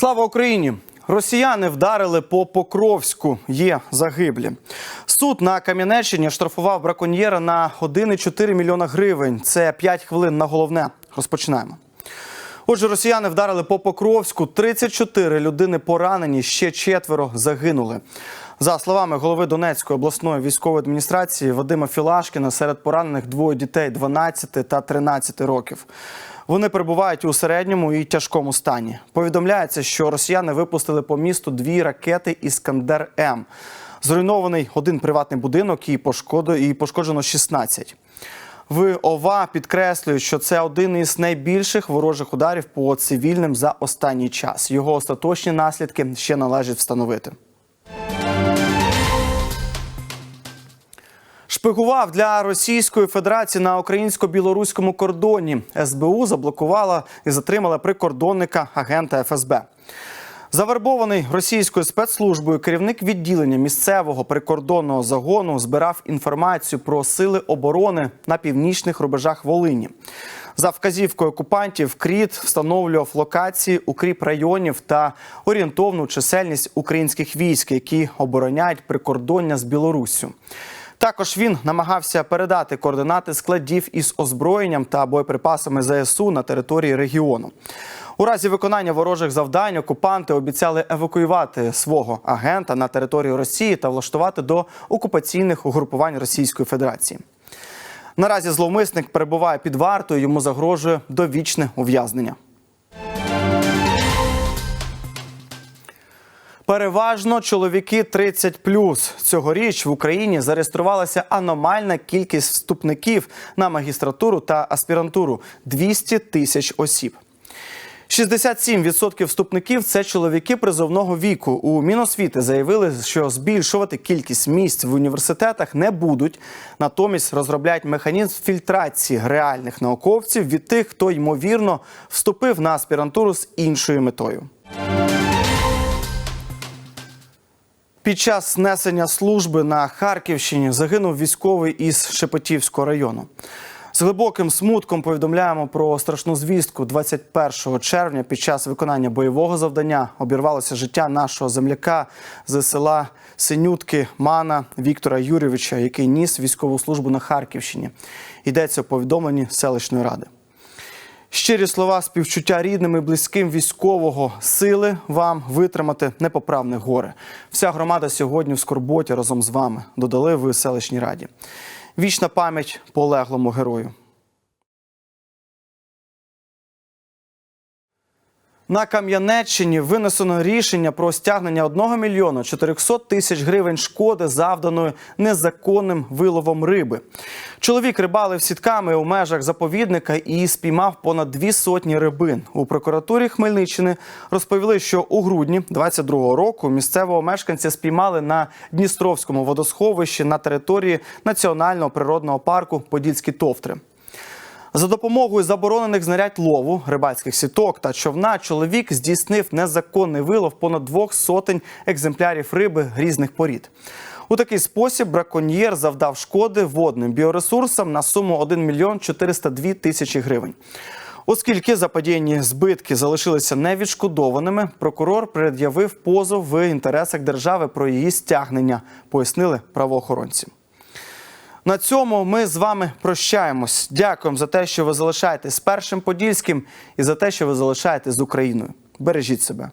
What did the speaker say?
Слава Україні! Росіяни вдарили по Покровську. Є загиблі. Суд на Кам'янеччині штрафував браконьєра на 1,4 мільйона гривень. Це 5 хвилин на головне. Розпочинаємо. Отже, росіяни вдарили по Покровську. 34 людини поранені, ще четверо загинули. За словами голови Донецької обласної військової адміністрації Вадима Філашкіна, серед поранених двоє дітей 12 та 13 років. Вони перебувають у середньому і тяжкому стані. Повідомляється, що росіяни випустили по місту дві ракети Іскандер М. Зруйнований один приватний будинок і пошкоджено 16. В ОВА підкреслюють, що це один із найбільших ворожих ударів по цивільним за останній час. Його остаточні наслідки ще належить встановити. Шпигував для Російської Федерації на українсько-білоруському кордоні. СБУ заблокувала і затримала прикордонника агента ФСБ. Завербований російською спецслужбою керівник відділення місцевого прикордонного загону збирав інформацію про сили оборони на північних рубежах Волині. За вказівкою окупантів Кріт встановлював локації укріп районів та орієнтовну чисельність українських військ, які обороняють прикордоння з Білоруссю. Також він намагався передати координати складів із озброєнням та боєприпасами ЗСУ на території регіону. У разі виконання ворожих завдань окупанти обіцяли евакуювати свого агента на територію Росії та влаштувати до окупаційних угрупувань Російської Федерації. Наразі зловмисник перебуває під вартою, йому загрожує довічне ув'язнення. Переважно чоловіки 30+. Цьогоріч в Україні зареєструвалася аномальна кількість вступників на магістратуру та аспірантуру 200 тисяч осіб. 67% вступників це чоловіки призовного віку. У Міносвіти заявили, що збільшувати кількість місць в університетах не будуть. Натомість розробляють механізм фільтрації реальних науковців від тих, хто ймовірно вступив на аспірантуру з іншою метою. Під час несення служби на Харківщині загинув військовий із Шепетівського району. З глибоким смутком повідомляємо про страшну звістку. 21 червня під час виконання бойового завдання обірвалося життя нашого земляка з села Синютки Мана Віктора Юрійовича, який ніс військову службу на Харківщині. Йдеться у повідомленні селищної ради. Щирі слова співчуття рідним і близьким військового сили вам витримати непоправне горе. Вся громада сьогодні в скорботі разом з вами. Додали ви селищній раді. Вічна пам'ять полеглому герою. На Кам'янеччині винесено рішення про стягнення 1 мільйона 400 тисяч гривень шкоди, завданої незаконним виловом риби. Чоловік рибалив сітками у межах заповідника і спіймав понад дві сотні рибин. У прокуратурі Хмельниччини розповіли, що у грудні 22-го року місцевого мешканця спіймали на Дністровському водосховищі на території національного природного парку Подільські Товтри. За допомогою заборонених знарядь лову, рибальських сіток та човна чоловік здійснив незаконний вилов понад двох сотень екземплярів риби різних порід. У такий спосіб браконьєр завдав шкоди водним біоресурсам на суму 1 мільйон 402 тисячі гривень. Оскільки заподіяні збитки залишилися невідшкодованими, прокурор пред'явив позов в інтересах держави про її стягнення, пояснили правоохоронці. На цьому ми з вами прощаємось. Дякуємо за те, що ви залишаєтесь першим подільським і за те, що ви залишаєтесь з Україною. Бережіть себе.